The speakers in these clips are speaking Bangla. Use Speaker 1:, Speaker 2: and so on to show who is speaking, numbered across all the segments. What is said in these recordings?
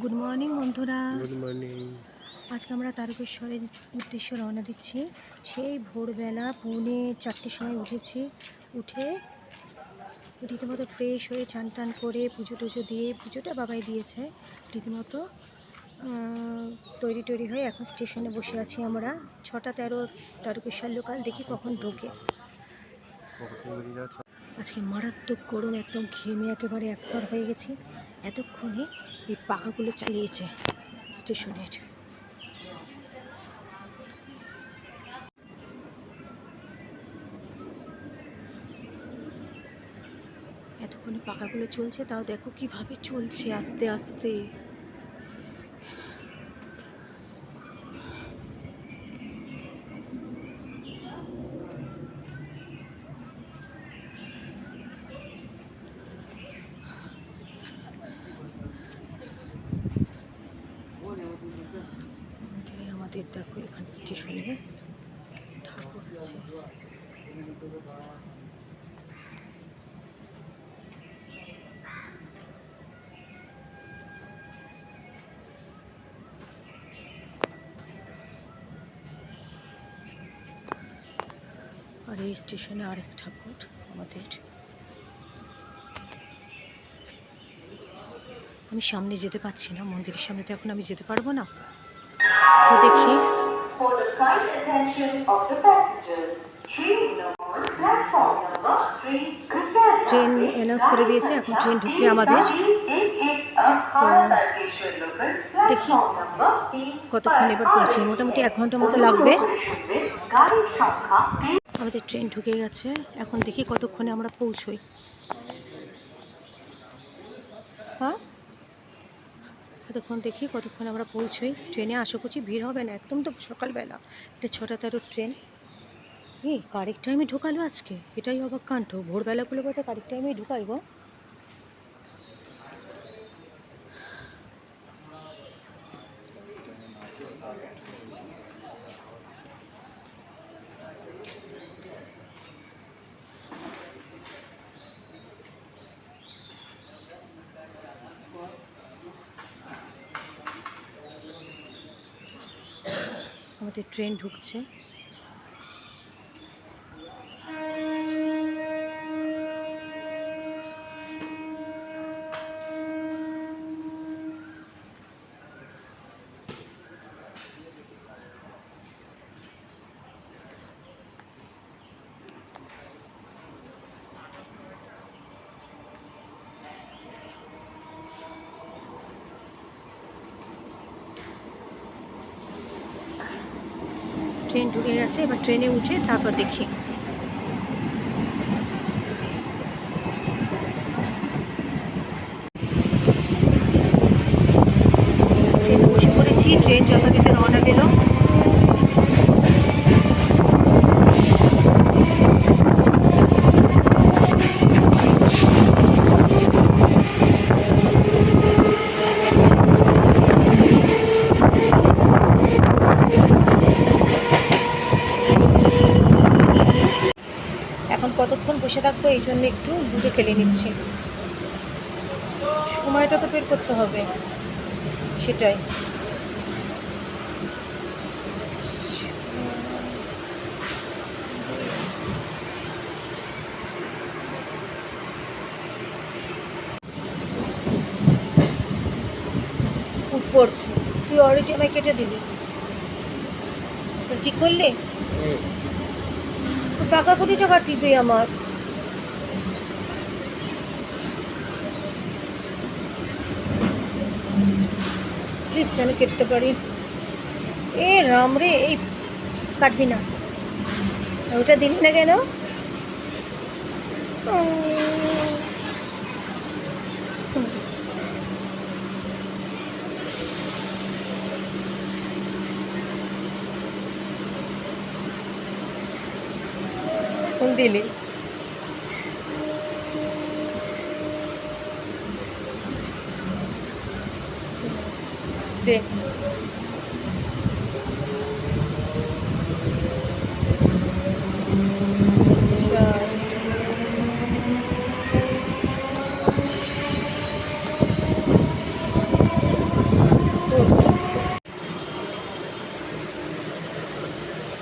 Speaker 1: গুড মর্নিং বন্ধুরা।
Speaker 2: গুড মর্নিং
Speaker 1: আজকে আমরা তারকেশ্বরের উদ্দেশ্যে রওনা দিচ্ছি। সেই ভোরবেলা পৌনে চারটের সময় উঠেছি। উঠে রীতিমতো ফ্রেশ হয়ে চান টান করে পুজো টুজো দিয়ে পুজোটা বাবাই দিয়েছে। রীতিমতো তৈরি টৈরি হয়ে এখন স্টেশনে বসে আছি আমরা। ছটা তেরো তারকেশ্বর লোকাল দেখি কখন ঢোকে। আজকে মারাত্মক গরম একদম ঘেমে একেবারে একবার হয়ে গেছি। এতক্ষণে এই পাখাগুলো চালিয়েছে স্টেশনের। এতক্ষণে পাখাগুলো চলছে তাও দেখো কীভাবে চলছে আস্তে আস্তে আমাদের আমাদের দেখো, এখানে স্টেশনে ঠাকুর আছে। আর এই স্টেশনে আরেক ঠাকুর আমাদের। আমি সামনে যেতে পারছি না, মন্দিরের সামনে তো এখন আমি যেতে পারব না। তো দেখি. ট্রেন অ্যানাউন্স করে দিয়েছে এখন ট্রেন ঢুকবে আমাদের। তো দেখি কতক্ষণ এবার পৌঁছে মোটামুটি এক ঘণ্টার মতো লাগবে। আমাদের ট্রেন ঢুকে গেছে এখন দেখি কতক্ষণে আমরা পৌঁছই। হ্যাঁ? কতক্ষণ দেখি কতক্ষণ আমরা পৌঁছই। ট্রেনে আশা করছি ভিড় হবে না, একদম তো সকালবেলা। এটা ছটা তেরো ট্রেন। এই কারেক্ট টাইমে ঢোকালো আজকে? এটাই অবাক কাণ্ড। ভোরবেলাগুলো বলতে কারেক্ট টাইমেই ঢুকাই গো। ট্রেন ঢুকছে। ট্রেন ঢুকে গেছে, এবার ট্রেনে উঠে তারপর দেখি। ট্রেনে বসে পড়েছি, ট্রেন যথারীতি রওনা দিল এখন কতক্ষণ বসে থাকব এই জন্য একটু বুঝে ফেলে নিচ্ছি। সময়টা তো বের করতে হবে সেটাই। পড়ছি। তুই অলরেডি আমায় কেটে দিলি। ঠিক করলি? টাকা কোটি টাকা তুই আমার? প্লিজ আমি কেটতে পারি। এ রাম রে, এই কাটবি না। ওটা দিলি না কেন। দিলি? দেখতে। আচ্ছা।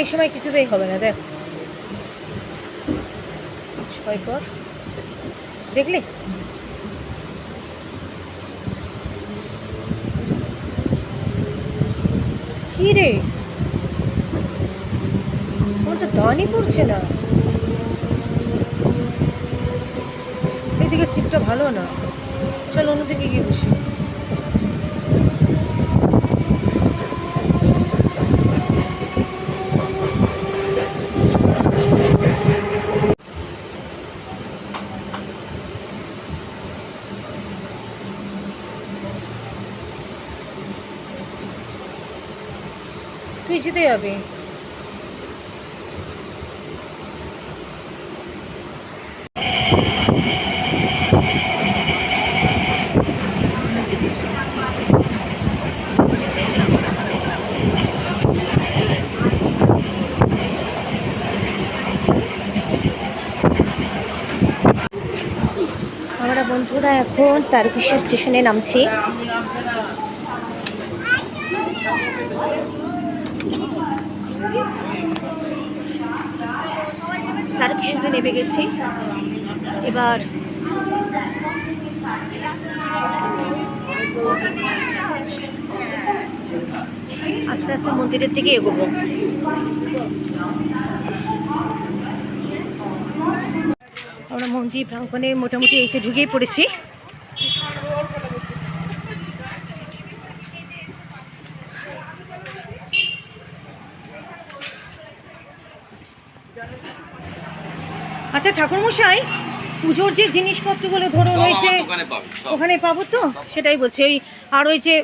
Speaker 1: এই সময় কিছুতেই হবে না দেখ। ছয় পর দেখলি? কি রে? ওর তো দানই পড়ছে না। এদিকে সিটটা ভালো না। চল অন্যদিকে গিয়ে বসি। তুই যেতে যাবে আমরা বন্ধুরা এখন তারকেশ্বর স্টেশনে নামছি। তারকেশ্বরে নেমে গেছি। এবার আস্তে আস্তে মন্দিরের দিকে এগোবো। আমরা মন্দির প্রাঙ্গণে মোটামুটি এসে ঢুকেই পড়েছি। ঠাকুরমশাই পুজোর যে জিনিসপত্রগুলো
Speaker 2: ধরো রয়েছে
Speaker 1: ওখানে পাবো তো? সেটাই বলছি ওই আর ওই যে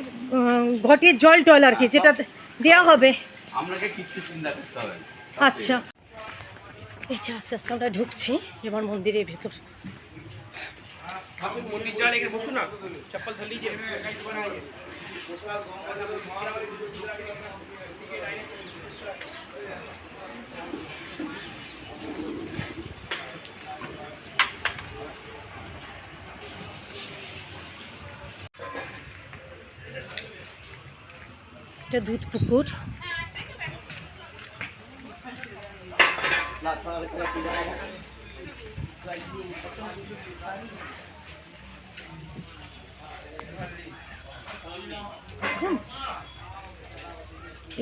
Speaker 1: ঘটের জল টল আর কি যেটা দেওয়া হবে। আচ্ছা। এই আস্তে আস্তে আমরা ঢুকছি এবার মন্দিরের ভেতর। এটা দুধ পুকুর।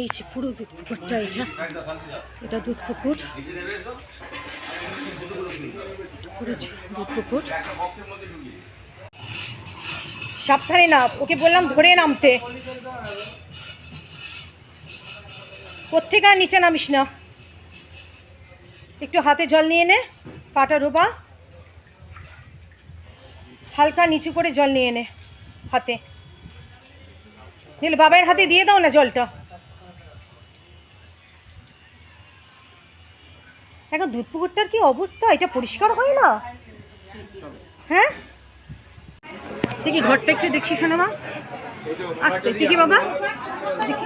Speaker 1: এই যে পুরো দুধ পুকুরটা এটা এটা দুধ পুকুর। দুধ পুকুর। সাবধানে নাম, ওকে বললাম ধরে নামতে। কোথেকে নিচে নামিস না। একটু হাতে জল নিয়ে নে, পাটা ডোবা হালকা নিচু করে জল নিয়ে নে হাতে। নিলে বাবার হাতে দিয়ে দাও না জলটা। এখন দুধ পুকুরটার কি অবস্থা? এটা পরিষ্কার হয় না? হ্যাঁ? দেখি ঘরটা একটু দেখি শোনো মা। আসতে দেখি বাবা? দেখি।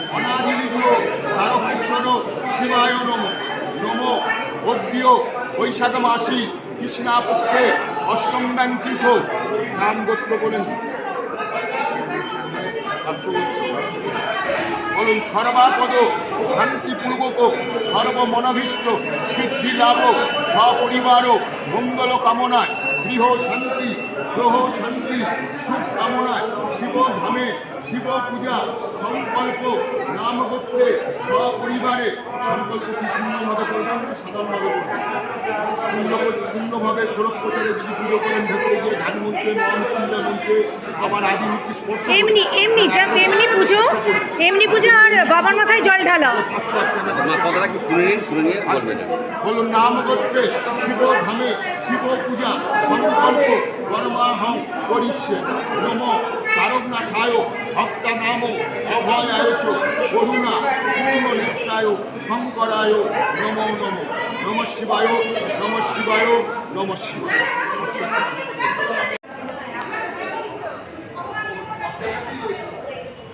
Speaker 3: অনাদিলিঙ্গ তারকেশ্বর শিবায় নম বৈশাখ মাসি কৃষ্ণাপক্ষে অষ্টম ব্যাঙ্কিত নাম গোত্র বলেন। বলুন, সর্বাপদ শান্তিপূর্বক সর্বমনভীষ্ট সিদ্ধি লাভ সপরিবার, মঙ্গল কামনায়, গৃহ শান্তি, গ্রহ শান্তি, সুখ কামনায়, শিব ধামে শিব পূজা সংকল্প নাম গোত্রে সপরিবারে সংকল্প কি পূর্ণভাবে করবেন সাধারণভাবে করবেন পূর্ণ পূর্ণভাবে ষোড়শ প্রচারে যদি পুজো করেন ভেতরে গিয়ে ধ্যান মন্ত্রে মহামৃত্যুঞ্জয় মন্ত্রে আবার আদি মূর্তি স্পর্শ
Speaker 1: এমনি এমনি জাস্ট এমনি পুজো? এমনি পুজো আর বাবার মাথায় জল ঢালা?
Speaker 2: কথাটা কি শুনে নিন শুনে নিয়ে বলবেন।
Speaker 3: বলুন নাম গোত্রে শিব ধামে শিব পূজা সংকল্প কর্মাহং করিষ্যে নম। তারকনাথায় ভক্তা নাম অভয়ায় চ করুণা পূর্ণ নেত্রায় শঙ্করায়, নম নম নম শিবায় নম শিবায় নম শিবায়।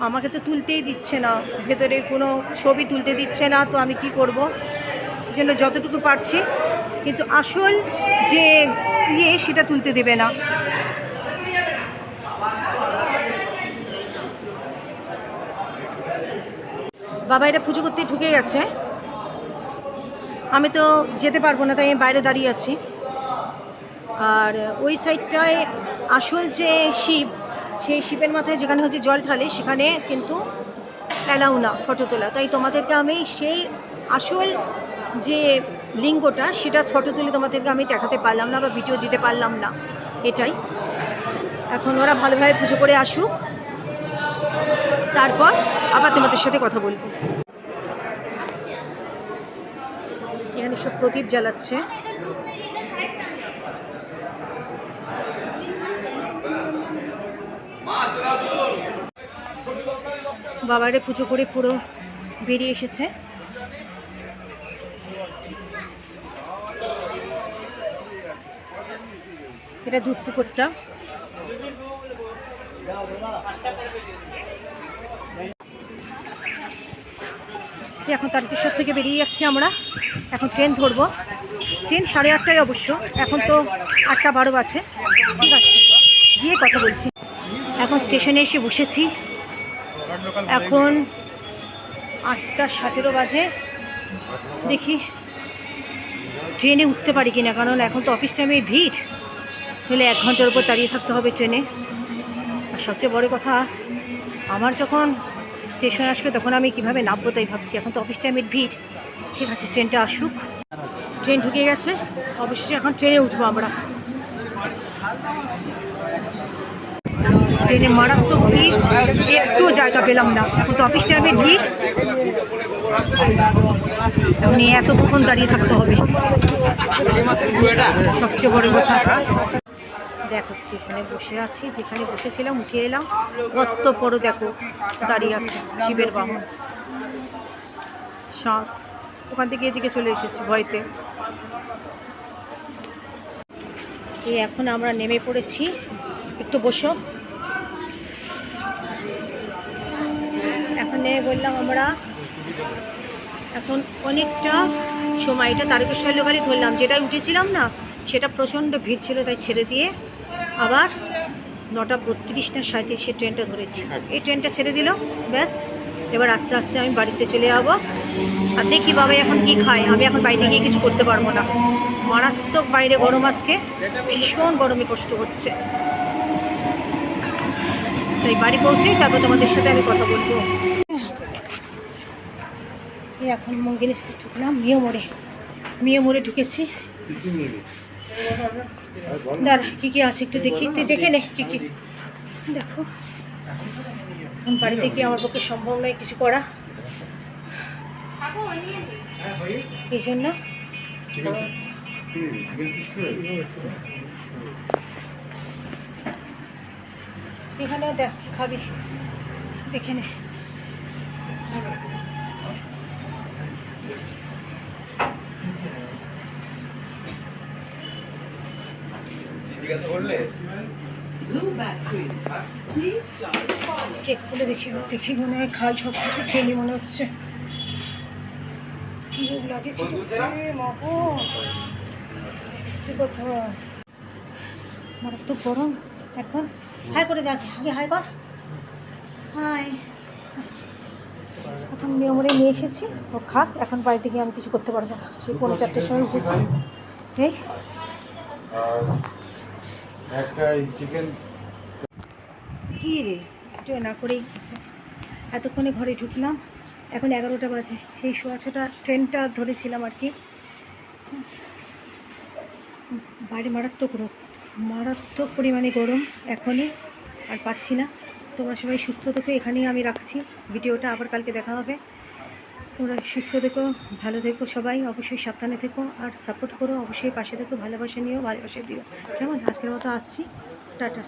Speaker 1: আমাকে তো তুলতেই দিচ্ছে না, ভেতরের কোনো ছবি তুলতে দিচ্ছে না, তো আমি কি করব? যেন যতটুকু পারছি, কিন্তু আসল যে ইয়ে সেটা তুলতে দেবে না। বাবা এটা পুজো করতে ঢুকে গেছে। আমি তো যেতে পারব না, তাই আমি বাইরে দাঁড়িয়ে আছি। আর ওই সাইডটায় আসল যে শিব, সেই শিবের মাথায় যেখানে হচ্ছে জল ঢালে, সেখানে কিন্তু অ্যালাউ না ফটো তোলা। তাই তোমাদেরকে আমি সেই আসল যে লিঙ্গটা, সেটার ফটো তুলে তোমাদেরকে আমি দেখাতে পারলাম না বা ভিডিও দিতে পারলাম না। এটাই। এখন ওরা ভালোভাবে পুজো করে আসুক। তারপর আবার তোমাদের সাথে কথা বলব। এখানে সব প্রদীপ জ্বালাচ্ছে। বাবারে পুজো করে পুরো বেরিয়ে এসেছে। এটা দুধ পুকুরটা। এখন তারকেশ্বর থেকে বেরিয়ে যাচ্ছি আমরা। এখন ট্রেন ধরবো। ট্রেন সাড়ে আটটায় অবশ্য। এখন তো আটটা বারো বাজে। ঠিক আছে। গিয়ে কথা বলছি। এখন স্টেশনে এসে বসেছি। এখন আটটা সতেরো বাজে। দেখি ট্রেনে উঠতে পারি কিনা। কারণ এখন তো অফিস টাইমে ভিড়। হলে এক ঘণ্টার উপর দাঁড়িয়ে থাকতে হবে ট্রেনে। আর সবচেয়ে বড় কথা, আমার যখন স্টেশন আসবে, তখন আমি কীভাবে নামবো তাই ভাবছি। এখন তো অফিস টাইমের ভিড়। ঠিক আছে, ট্রেনটা আসুক। ট্রেন ঢুকে গেছে। অবশেষে এখন ট্রেনে উঠবো আমরা। ট্রেনে মারাত্মক ভিড়। একটু জায়গা পেলাম না। এখন তো অফিস টাইমে ভিড়। এই এতক্ষণ দাঁড়িয়ে থাকতে হবে। সবচেয়ে বড় কথা। দেখো, স্টেশনে বসে আছি। যেখানে বসেছিলাম, উঠে এলাম। কত বড় দেখো, দাঁড়িয়ে আছে, শিবের বাহন। সার, ওখান থেকে এদিকে চলে এসেছি ভয়তে। এই এখন আমরা নেমে পড়েছি। একটু বসো। এখন নেমে বললাম আমরা, এখন অনেকটা সময়। এটা তারকেশ্বর লোকালই ধরলাম। যেটাই উঠেছিলাম না, সেটা প্রচণ্ড ভিড় ছিল, তাই ছেড়ে দিয়ে আবার নটা বত্রিশ না সাঁত্রিশে ট্রেনটা ধরেছি। এই ট্রেনটা ছেড়ে দিল ব্যাস। এবার আস্তে আস্তে আমি বাড়িতে চলে যাব। আর দেখি বাবা এখন কি খায়। আমি এখন বাইরে গিয়ে কিছু করতে পারব না। মারাত্মক বাইরে গরম আজকে। ভীষণ গরমে কষ্ট হচ্ছে। সেই বাড়ি পৌঁছেই তারপর তোমাদের সাথে আমি কথা বলব। এখন মঙ্গিলে ঢুকলাম। মিও মোড়ে মিও মোড়ে ঢুকেছি। দাঁড়া, কী কী আছে একটু দেখি, তুই দেখে নে কী কী। দেখো, এখন বাড়িতে গিয়ে আমার পক্ষে সম্ভব নয় কিছু করা? এই জন্য? এখানেও দেখ, কি খাবি? দেখে নে। কেক খুলে দেখি দেখি মনে হয় খাই সব কিছু খেলি মনে হচ্ছে। কি রোগ লাগে মাগো কথা। মারাত্মক গরম। এখন? হাই করে দেখ, আগে হাই কর। হাই। এখন নিয়মরে নিয়ে এসেছি, ও খাক, এখন বাড়িতে গিয়ে আমি কিছু করতে পারব না। সেই পৌনে চারটের সময় উঠেছি। এই।
Speaker 4: চিকেন
Speaker 1: কী রে? এটা না করেই গেছে। এতক্ষণে ঘরে ঢুকলাম, এখন এগারোটা বাজে। সেই সোয়া ছটা ট্রেনটা ধরেছিলাম আর কি। বাইরে মারাত্মক রোগ মারাত্মক পরিমাণে গরম এখনই, আর পারছি না। তোমরা সবাই সুস্থ থেকো, এখানেই আমি রাখছি ভিডিওটা, আবার কালকে দেখা হবে। তোমরা সুস্থ থেকো, ভালো থেকো সবাই, অবশ্যই সাবধানে থেকো, আর সাপোর্ট করো, অবশ্যই পাশে থেকো, ভালোবাসা নিও, ভালোবাসা দিও। কেমন? আজকের মতো আসছি। টাটা।